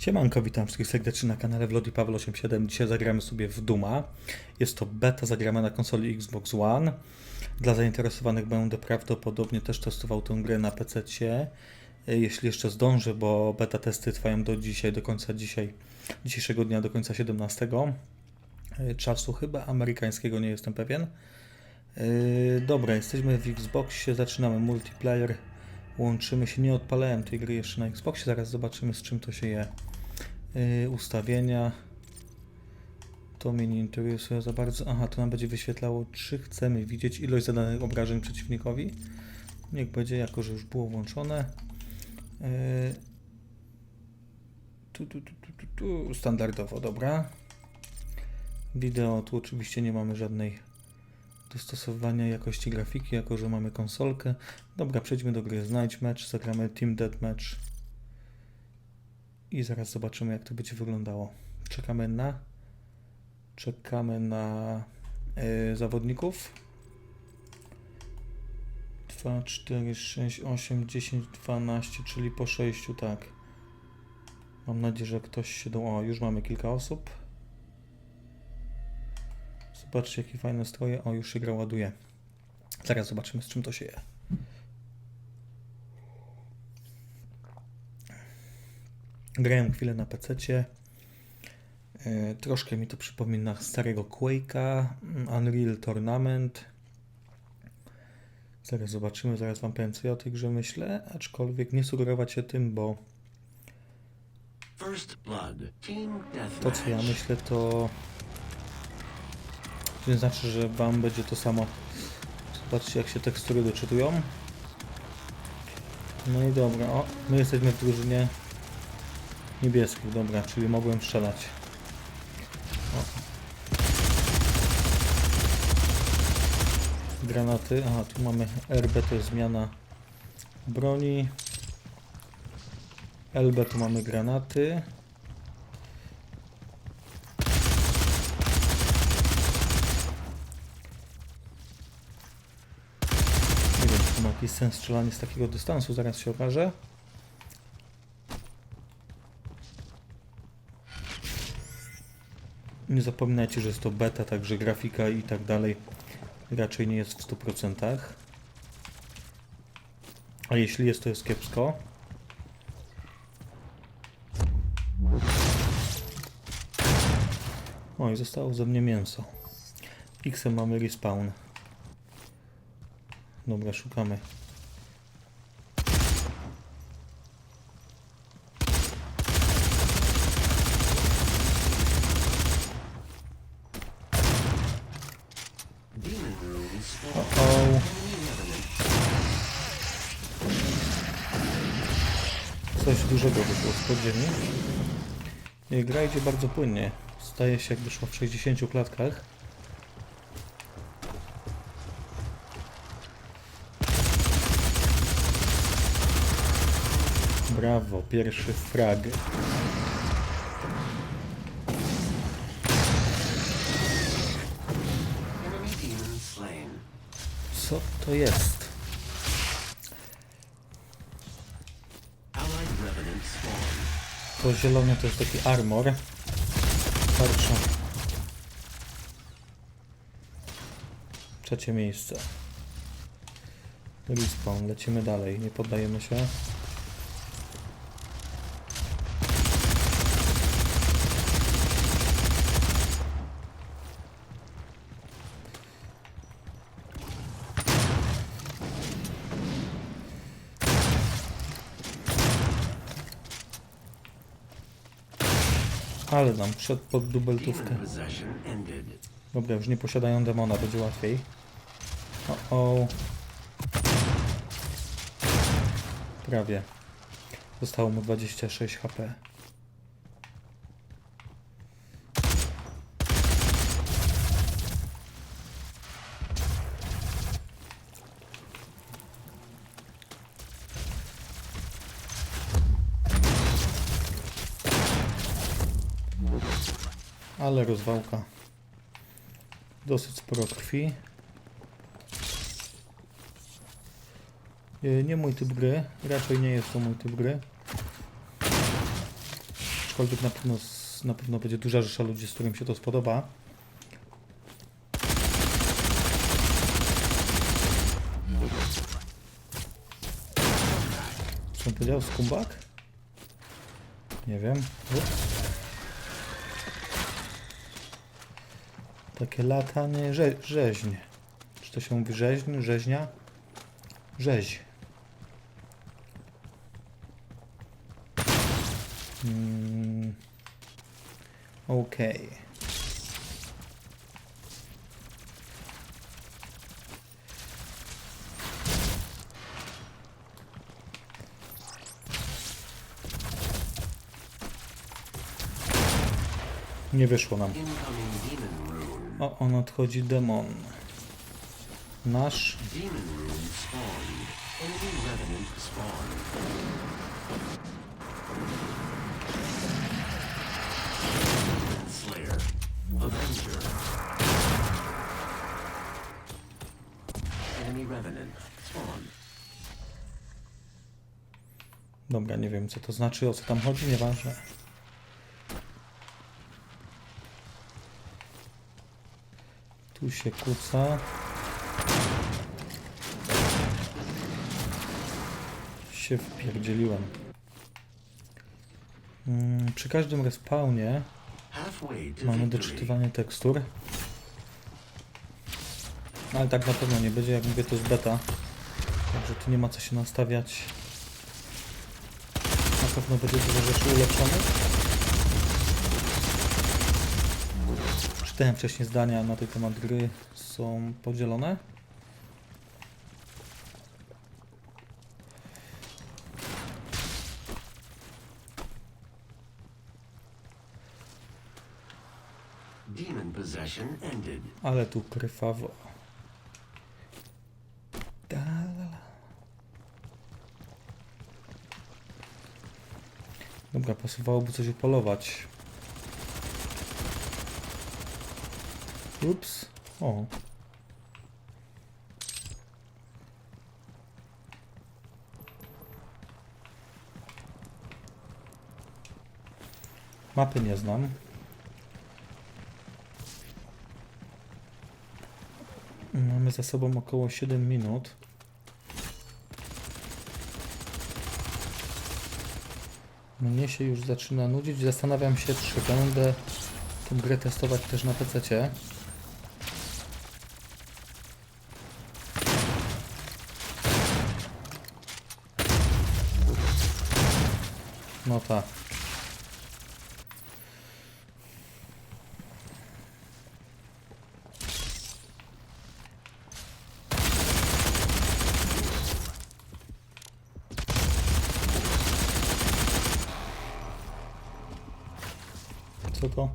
Siemanko, witam wszystkich serdecznie na kanale Vlody Paweł 87. Dzisiaj zagramy sobie w Duma. Jest to beta, zagramy na konsoli Xbox One. Dla zainteresowanych będę prawdopodobnie też testował tę grę na PC. Jeśli jeszcze zdążę, bo beta testy trwają do dzisiaj, do końca dzisiaj, dzisiejszego dnia, do końca 17 e, czasu, chyba amerykańskiego, nie jestem pewien. Yy, dobra, jesteśmy w Xboxie, zaczynamy multiplayer. Łączymy się, nie odpalałem tej gry jeszcze na Xboxie, zaraz zobaczymy z czym to się je. Yy, ustawienia. To mnie nie interesuje za bardzo. Aha, to nam będzie wyświetlało, czy chcemy widzieć ilość zadanych obrażeń przeciwnikowi. Niech będzie, jako że już było włączone. Yy, tu, tu, tu, tu, tu, standardowo, dobra. Wideo, tu oczywiście nie mamy żadnej dostosowania jakości grafiki, jako że mamy konsolkę. Dobra, przejdźmy do gry Znajdź Match, zagramy Team Deathmatch i zaraz zobaczymy jak to będzie wyglądało. Czekamy na czekamy na y, zawodników. 2, 4, 6, 8, 10, 12, czyli po 6, tak. Mam nadzieję, że ktoś się do... O, już mamy kilka osób. Zobaczcie, jakie fajne stroje. O, już się gra ładuje. Zaraz zobaczymy, z czym to się je. Grałem chwilę na PC. Troszkę mi to przypomina starego Quake'a, mm, Unreal Tournament. Zaraz zobaczymy, zaraz wam powiem, co ja o tej grze myślę, aczkolwiek nie sugerować się tym, bo to, co ja myślę, to nie znaczy, że wam będzie to samo. Zobaczcie, jak się tekstury doczytują. No i dobra, o, my jesteśmy w drużynie niebieskich, dobra, czyli mogłem strzelać. O. Granaty, aha, tu mamy RB, to jest zmiana broni. LB tu mamy granaty. Nie jakiś sens strzelanie z takiego dystansu, zaraz się okaże. Nie zapominajcie, że jest to beta, także grafika i tak dalej raczej nie jest w 100%. A jeśli jest, to jest kiepsko. O, i zostało ze mnie mięso. X mamy respawn. Dobra, szukamy. Coś dużego wyszło z podziemi. Gra idzie bardzo płynnie. Staje się jakby szło w 60 klatkach. Brawo, pierwszy frag. Co to jest? To zielone to jest taki armor. Tarcza. Trzecie miejsce. Respawn, lecimy dalej, nie poddajemy się. Ale nam przed pod dubeltówkę. Dobra, już nie posiadają demona, będzie łatwiej. O, o. Prawie. Zostało mu 26 HP. Ale rozwałka. Dosyć sporo krwi. E, Nie mój typ gry. Raczej nie jest to mój typ gry. Aczkolwiek na pewno, na pewno będzie duża rzesza ludzi, z którym się to spodoba. Co on powiedział? Skumbak? Nie wiem. Ups. Takie latanie rze rzeźń. Czy to się mówi rzeźń? Rzeźnia? Rzeź. Mm. Okej. Nie wyszło nam. O, on odchodzi demon. Nasz. Dobra, nie wiem co to znaczy, o co tam chodzi, nieważne. Tu się kuca. Się wpierdzieliłem. Mm, przy każdym respawnie mamy doczytywanie tekstur. Ale tak na pewno nie będzie, jak mówię to jest beta. Także tu nie ma co się nastawiać. Na pewno będzie dużo rzeczy ulepszonych. Czytałem wcześniej zdania na ten temat gry, są podzielone. Ale tu krwawo. Dobra, pasowałoby coś upolować. Ups. O. Mapy nie znam. Mamy za sobą około 7 minut. Mnie się już zaczyna nudzić. Zastanawiam się, czy będę tę grę testować też na PC. No tak. Co to?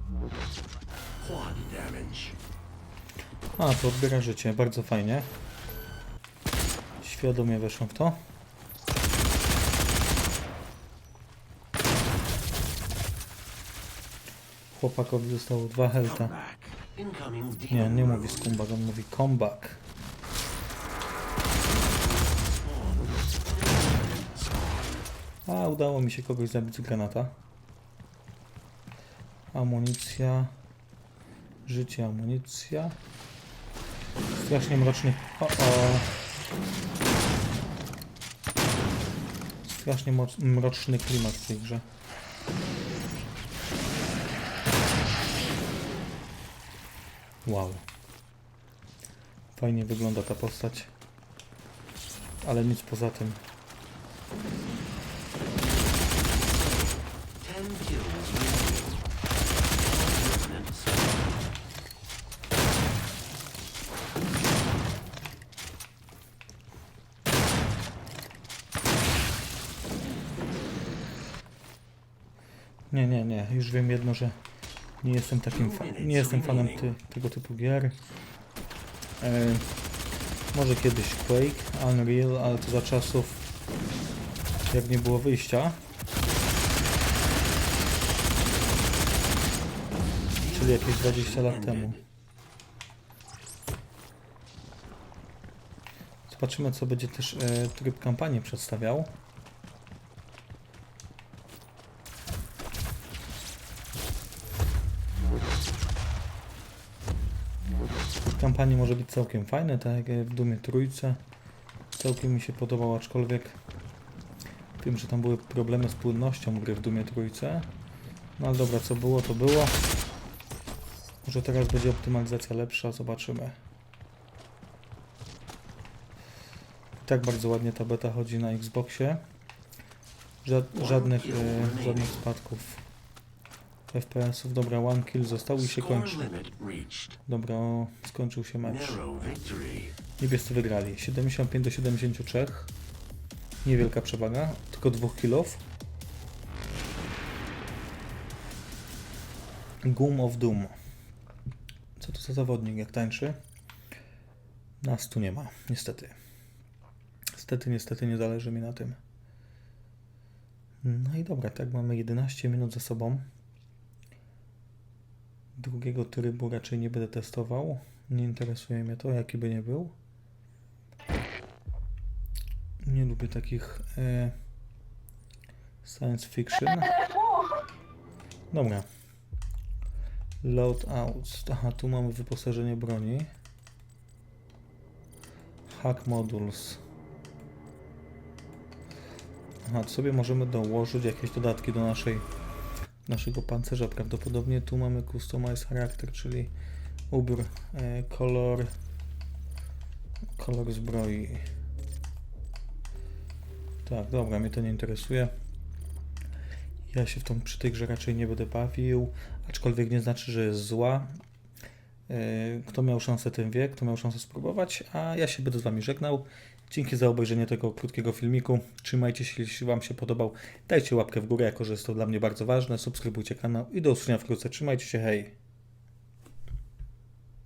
A, to odbiera życie, bardzo fajnie. Świadomie weszłem w to. Chłopakowi zostało dwa helta. Nie, nie mówi skumbak, on mówi comeback. A, udało mi się kogoś zabić z granata. Amunicja. Życie, amunicja. Strasznie mroczny... O, o. Strasznie mroczny klimat w tej grze. Wow. Fajnie wygląda ta postać. Ale nic poza tym. Nie, nie, nie. Już wiem jedno, że nie jestem takim fa- nie jestem fanem ty- tego typu gier. E, może kiedyś Quake, Unreal, ale to za czasów jak nie było wyjścia. Czyli jakieś 20 lat temu. Zobaczymy co będzie też e, tryb kampanii przedstawiał. Kampanii może być całkiem fajne, tak jak w Dumie Trójce. Całkiem mi się podobał, aczkolwiek wiem, że tam były problemy z płynnością gry w Dumie Trójce. No ale dobra, co było, to było. Może teraz będzie optymalizacja lepsza, zobaczymy. I tak bardzo ładnie ta beta chodzi na Xboxie. Ża- żadnych, e, żadnych spadków FPS-ów. Dobra, one kill został i się kończy. Dobra, o, skończył się mecz. Niebiescy wygrali. 75 do 73. Niewielka przewaga, tylko dwóch killów. Goom of Doom. Co to za zawodnik, jak tańczy? Nas tu nie ma, niestety. Niestety, niestety nie zależy mi na tym. No i dobra, tak mamy 11 minut za sobą. Drugiego trybu raczej nie będę testował. Nie interesuje mnie to, jaki by nie był. Nie lubię takich e, science fiction. Dobra. Loadout. Aha, tu mamy wyposażenie broni. Hack modules. Aha, tu sobie możemy dołożyć jakieś dodatki do naszej naszego pancerza. Prawdopodobnie tu mamy customize charakter, czyli ubiór, e, kolor, kolor zbroi. Tak, dobra, mnie to nie interesuje. Ja się w tą przy tej grze raczej nie będę bawił, aczkolwiek nie znaczy, że jest zła. E, Kto miał szansę, ten wie, kto miał szansę spróbować, a ja się będę z Wami żegnał. Dzięki za obejrzenie tego krótkiego filmiku. Trzymajcie się, jeśli Wam się podobał. Dajcie łapkę w górę, jako że jest to dla mnie bardzo ważne. Subskrybujcie kanał i do usłyszenia wkrótce. Trzymajcie się, hej!